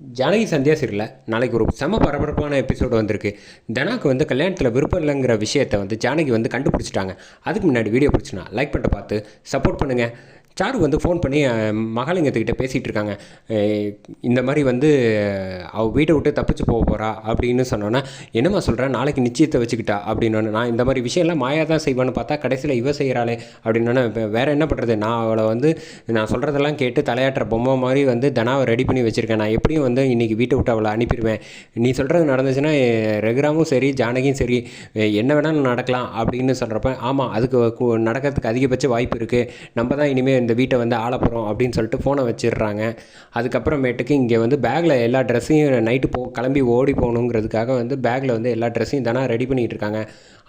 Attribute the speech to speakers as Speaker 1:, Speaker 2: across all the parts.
Speaker 1: ஜானகி சந்தியா சரியில்லை நாளைக்கு ஒரு செம பரபரப்பான எபிசோடு வந்திருக்கு. தனாக்கு வந்து கல்யாணத்தில் விருப்பம் இல்லைங்கிற விஷயத்தை வந்து ஜானகி வந்து கண்டுபிடிச்சிட்டாங்க. அதுக்கு முன்னாடி வீடியோ பிடிச்சினா லைக் பண்ணிட்டு பார்த்து சப்போர்ட் பண்ணுங்கள் சாரு வந்து ஃபோன் பண்ணி மகாலிங்கத்துக்கிட்ட பேசிகிட்டு இருக்காங்க இந்த மாதிரி வந்து அவள் வீட்டை விட்டு தப்பிச்சு போக போகிறா அப்படின்னு சொன்னோன்னா என்னம்மா சொல்கிறேன் நாளைக்கு நிச்சயத்தை வச்சுக்கிட்டா அப்படின்னு நான் இந்த மாதிரி விஷயம்லாம் மாயா தான் செய்வான்னு பார்த்தா கடைசியில் இவ செய்கிறாளே அப்படின்னோன்னே வேறு என்ன பண்ணுறது நான் அவளை வந்து நான் சொல்கிறதெல்லாம் கேட்டு தலையாட்டுற பொம்மை மாதிரி வந்து தனாவை ரெடி பண்ணி வச்சுருக்கேன். நான் எப்படியும் வந்து இன்றைக்கி வீட்டை விட்டு அவளை அனுப்பிடுவேன். நீ சொல்கிறது நடந்துச்சுன்னா ரெகுராமும் சரி ஜானகியும் சரி என்ன வேணாலும் நடக்கலாம் அப்படின்னு சொல்கிறப்ப ஆமாம் அதுக்கு நடக்கிறதுக்கு அதிகபட்ச வாய்ப்பு இருக்குது நம்ம தான் இனிமேல் இந்த வீட்டை வந்து ஆள போகிறோம் அப்படின்னு சொல்லிட்டு ஃபோனை வச்சிடுறாங்க. அதுக்கப்புறமேட்டுக்கு இங்கே வந்து பேக்கில் எல்லா ட்ரெஸ்ஸையும் நைட்டு போ கிளம்பி ஓடி போகணுங்கிறதுக்காக வந்து பேக்கில் வந்து எல்லா ட்ரெஸ்ஸையும் தனா ரெடி பண்ணிகிட்டு இருக்காங்க.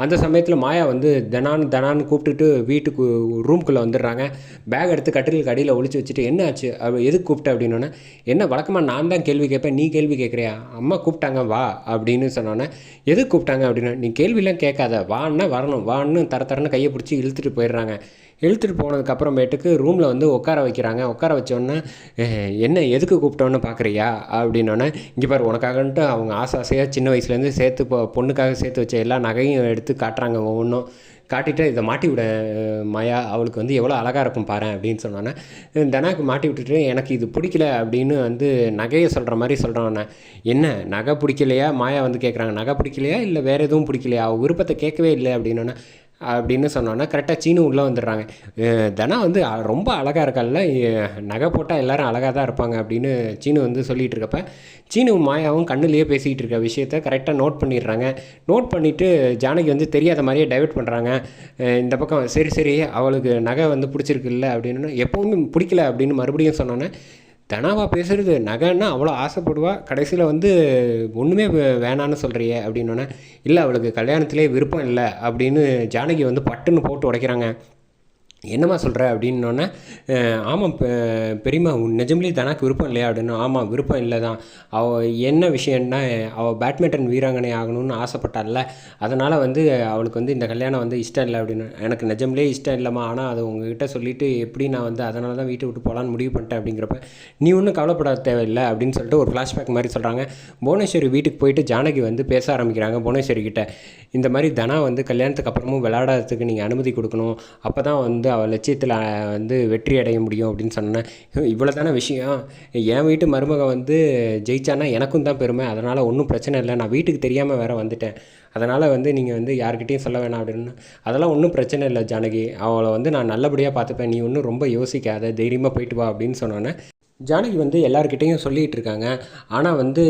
Speaker 1: அந்த சமயத்தில் மாயா வந்து தனான்னு தனான்னு கூப்பிட்டுட்டு வீட்டுக்கு ரூம்குள்ளே வந்துடுறாங்க. பேக் எடுத்து கட்டிலுக்கு அடியில் ஒழிச்சு வச்சுட்டு என்ன ஆச்சு? அப்படி எதுக்கு கூப்பிட்ட? அப்படின்னோடனே என்ன வழக்கமாக நான் தான் கேள்வி கேட்பேன் நீ கேள்வி கேட்குறியா? அம்மா கூப்பிட்டாங்க வா அப்படின்னு சொன்னோன்னே எதுக்கு கூப்பிட்டாங்க? அப்படின்னு நீ கேள்விலாம் கேட்காத வான்னா வரணும் வான்னு தர தரன்னு கையை பிடிச்சி இழுத்துட்டு போயிடுறாங்க. இழுத்துட்டு போனதுக்கப்புறமேட்டுக்கு ரூமில் வந்து உட்கார வைக்கிறாங்க. உட்கார வச்சோன்னே என்ன எதுக்கு கூப்பிட்டோன்னு பார்க்குறியா அப்படின்னோடனே இங்கே பாரு உனக்காகன்ட்டு அவங்க ஆசை ஆசையாக சின்ன வயசுலேருந்து சேர்த்து இப்போ பொண்ணுக்காக சேர்த்து வச்ச எல்லா நகையும் எடுத்து காட்டுறாங்க ஒவ்வொன்றும் காட்டிட்டு இதை மாட்டி விட மாயா அவளுக்கு வந்து எவ்வளோ அழகாக இருக்கும் பாரு அப்படின்னு சொன்னோன்னே தனாக்கு மாட்டி விட்டுட்டு எனக்கு இது பிடிக்கல அப்படின்னு வந்து நகையை சொல்கிற மாதிரி சொல்கிறோன்னே என்ன நகை பிடிக்கலையா? மாயா வந்து கேட்குறாங்க நகை பிடிக்கலையா? இல்லை வேறு எதுவும் பிடிக்கலையா? அவள் விருப்பத்தை கேட்கவே இல்லை அப்படின்னோன்னே அப்படின்னு சொன்னோன்னா கரெக்டாக சீனு உள்ளே வந்துடுறாங்க. தனா வந்து ரொம்ப அழகாக இருக்கால்ல நகை போட்டால் எல்லோரும் அழகாக தான் இருப்பாங்க அப்படின்னு சீனு வந்து சொல்லிகிட்டு இருக்கப்ப சீனு மாயாவும் கண்ணுலேயே பேசிக்கிட்டு இருக்க விஷயத்த கரெக்டாக நோட் பண்ணிடுறாங்க. நோட் பண்ணிவிட்டு ஜானகி வந்து தெரியாத மாதிரியே டைவெர்ட் பண்ணுறாங்க இந்த பக்கம் சரி சரி அவளுக்கு நகை வந்து பிடிச்சிருக்குல்ல அப்படின்னு எப்போவுமே பிடிக்கல அப்படின்னு மறுபடியும் சொன்னோன்னே தனாவா பேசுகிறது நகைன்னா அவ்வளோ ஆசைப்படுவா. கடைசியில் வந்து ஒன்றுமே வேணான்னு சொல்கிறியே அப்படின்னோடனே இல்லை அவளுக்கு கல்யாணத்திலே விருப்பம் இல்லை அப்படின்னு ஜானகி வந்து பட்டுன்னு போட்டு உடைக்கிறாங்க. என்னம்மா சொல்கிற அப்படின்னோடனே ஆமாம் பெ- பெரியம்மா உன் நிஜம்லேயே தனக்கு விருப்பம் இல்லையா? அப்படின்னு ஆமாம் விருப்பம் இல்லை தான் அவள் என்ன விஷயம்னா அவள் பேட்மிண்டன் வீராங்கனை ஆகணும்னு ஆசைப்பட்டால அதனால் வந்து அவளுக்கு வந்து இந்த கல்யாணம் வந்து இஷ்டம் இல்லை. அப்படின்னு எனக்கு நிஜம்லேயே இஷ்டம் இல்லைம்மா. ஆனால் அது உங்ககிட்ட சொல்லிவிட்டு எப்படி நான் வந்து அதனால தான் வீட்டை விட்டு போகலான்னு முடிவு பண்ணிட்டேன். அப்படிங்கிறப்ப நீ ஒன்றும் கவலைப்பட தேவையில்லை. அப்படின்னு சொல்லிட்டு ஒரு ஃப்ளாஷ்பேக் மாதிரி சொல்கிறாங்க புவனேஸ்வரி வீட்டுக்கு போயிட்டு ஜானகி வந்து பேச ஆரம்பிக்கிறாங்க புவனேஸ்வரி கிட்ட. இந்த மாதிரி தனா வந்து கல்யாணத்துக்கு அப்புறமும் விளையாடாததுக்கு நீங்கள் அனுமதி கொடுக்கணும். அப்போ தான் வந்து அவள் லட்சியத்தில் வந்து வெற்றி அடைய முடியும் அப்படின்னு சொன்னேன் இவ்வளோ தானே விஷயம். என் வீட்டு மருமக வந்து ஜெயிச்சானா எனக்கும் தான் பெருமை. அதனால் ஒன்றும் பிரச்சனை இல்லை. நான் வீட்டுக்கு தெரியாமல் வேற வந்துட்டேன். அதனால் வந்து நீங்கள் வந்து யார்கிட்டையும் சொல்ல வேணாம் அப்படின்னு. அதெல்லாம் ஒன்றும் பிரச்சனை இல்லை ஜானகி. அவளை வந்து நான் நல்லபடியாக பார்த்துப்பேன். நீ ஒன்றும் ரொம்ப யோசிக்காத. தைரியமாக போயிட்டு வா அப்படின்னு சொன்னோன்னே ஜானகி வந்து எல்லாருக்கிட்டேயும் சொல்லிகிட்டு இருக்காங்க ஆனால் வந்து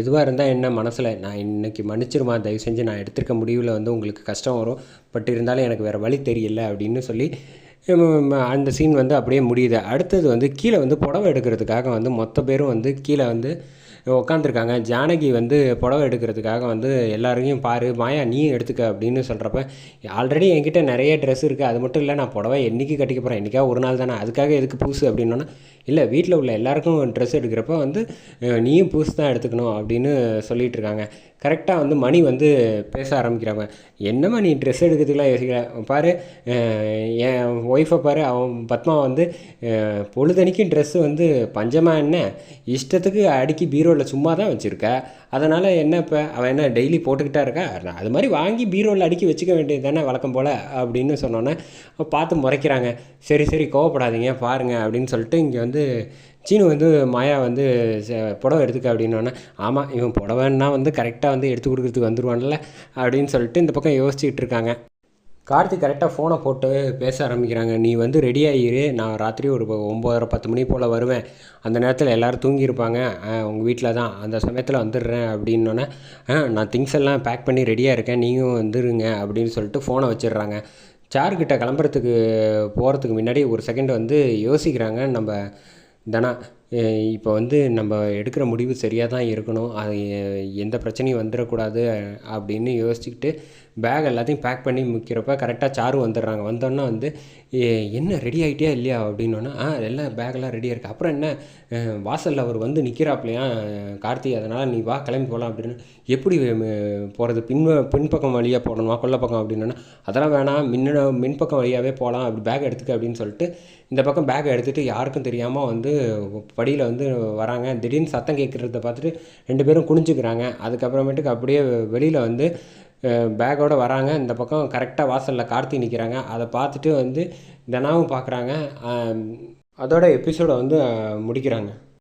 Speaker 1: எதுவாக இருந்தால் என்ன மனசில்? நான் இன்றைக்கி மன்னிச்சிருமா? தயவு செஞ்சு நான் எடுத்திருக்க முடிவில் வந்து உங்களுக்கு கஷ்டம் வரும். பட் இருந்தாலும் எனக்கு வேறு வழி தெரியல அப்படின்னு சொல்லி அந்த சீன் வந்து அப்படியே முடியுது. அடுத்தது வந்து கீழே வந்து புடவை எடுக்கிறதுக்காக வந்து மொத்த பேரும் வந்து கீழே வந்து உட்காந்துருக்காங்க ஜானகி வந்து புடவை எடுக்கிறதுக்காக வந்து எல்லாரையும் பாரு மாயா நீயும் எடுத்துக்க அப்படின்னு சொல்கிறப்ப ஆல்ரெடி என்கிட்ட நிறைய ட்ரெஸ் இருக்குது அது மட்டும் இல்லை நான் புடவை என்றைக்கு கட்டிக்க போகிறேன் என்றைக்கா ஒரு நாள் தானே. அதுக்காக எதுக்கு புதுசு அப்படின்னோன்னா இல்லை வீட்டில் உள்ள எல்லாருக்கும் ட்ரெஸ் எடுக்கிறப்ப வந்து நீயும் புதுசு தான் எடுத்துக்கணும் அப்படின்னு சொல்லிட்டு இருக்காங்க. கரெக்டாக வந்து மணி வந்து பேச ஆரம்பிக்கிறாங்க. என்னம்மா நீ ட்ரெஸ் எடுக்கிறதுக்குலாம் யோசிக்கிற? பாரு என் ஒய்ஃபை பாரு அவன் பத்மா வந்து பொழுதனைக்கும் ட்ரெஸ்ஸு வந்து பஞ்சமாக என்ன? இஷ்டத்துக்கு அடுக்கி பீரோவில் சும்மா தான் வச்சுருக்க. அதனால் என்ன இப்போ? அவன் என்ன டெய்லி போட்டுக்கிட்டா இருக்கா? நான் அது மாதிரி வாங்கி பீரோவில் அடுக்கி வச்சுக்க வேண்டியது தானே வழக்கம் போல் அப்படின்னு சொன்னோன்னே பார்த்து முறைக்கிறாங்க. சரி சரி கோவப்படாதீங்க பாருங்கள் அப்படின்னு சொல்லிட்டு இங்கே வந்து சீனு வந்து மாயா வந்து ச- புடவை எடுத்துக்க அப்படின்னோடனே ஆமாம் இவன் புடவைன்னா வந்து கரெக்டாக வந்து எடுத்து கொடுக்குறதுக்கு வந்துருவான்ல அப்படின்னு சொல்லிட்டு இந்த பக்கம் யோசிச்சுக்கிட்டு இருக்காங்க. கார்த்திக் கரெக்டாக ஃபோனை போட்டு பேச ஆரம்பிக்கிறாங்க. நீ வந்து ரெடி ஆகிரு நான் ராத்திரி ஒரு ஒம்போதரை பத்து மணி போல் வருவேன். அந்த நேரத்தில் எல்லோரும் தூங்கியிருப்பாங்க. உங்கள் வீட்டில் தான். அந்த சமயத்தில் வந்துடுறேன் அப்படின்னோடனே "ஆ, நான் திங்ஸ் எல்லாம் பேக் பண்ணி ரெடியாக இருக்கேன். நீங்களும் வந்துடுங்க அப்படின்னு சொல்லிட்டு ஃபோனை வச்சிடுறாங்க. சார்கிட்ட கிளம்புறதுக்கு போகிறதுக்கு முன்னாடி ஒரு செகண்ட் வந்து யோசிக்கிறாங்க. நம்ம தனா இப்போ வந்து நம்ம எடுக்கிற முடிவு சரியாக தான் இருக்கணும். அது எந்த பிரச்சனையும் வந்துடக்கூடாது அப்படின்னு யோசிச்சுக்கிட்டு பேக் எல்லாத்தையும் பேக் பண்ணி முக்கிறப்ப கரெக்டாக சாரு வந்துடுறாங்க. வந்தோன்னா வந்து என்ன ரெடி ஆகிட்டியா இல்லையா? அப்படின்னோன்னா ஆ எல்லாம் பேக்கெல்லாம் ரெடியாக இருக்குது அப்புறம் என்ன? வாசலில் அவர் வந்து நிற்கிறாப்லையா கார்த்தி அதனால் நீ வா கிளம்பி போகலாம் அப்படின்னு. எப்படி போகிறது பின் பின்பக்கம் வழியாக போடணுமா? கொல்லைப்பக்கம் அப்படின்னா அதெல்லாம் வேணாம். மின்ன மின்பக்கம் வழியாகவே போகலாம் அப்படி பேக் எடுத்துக்க. அப்படின்னு சொல்லிட்டு இந்த பக்கம் பேக்கை எடுத்துகிட்டு யாருக்கும் தெரியாமல் வந்து படியில் வந்து வராங்க. திடீர்னு சத்தம் கேட்குறத பார்த்துட்டு ரெண்டு பேரும் குனிஞ்சுக்கிறாங்க. அதுக்கப்புறமேட்டுக்கு அப்படியே வெளியில் வந்து பேக்கோடு வராங்க. இந்த பக்கம் கரெக்டாக வாசலில் கார்த்தி நிற்கிறாங்க அதை பார்த்துட்டு வந்து தினாவும் பார்க்குறாங்க. அதோட எபிசோடை வந்து முடிக்கிறாங்க.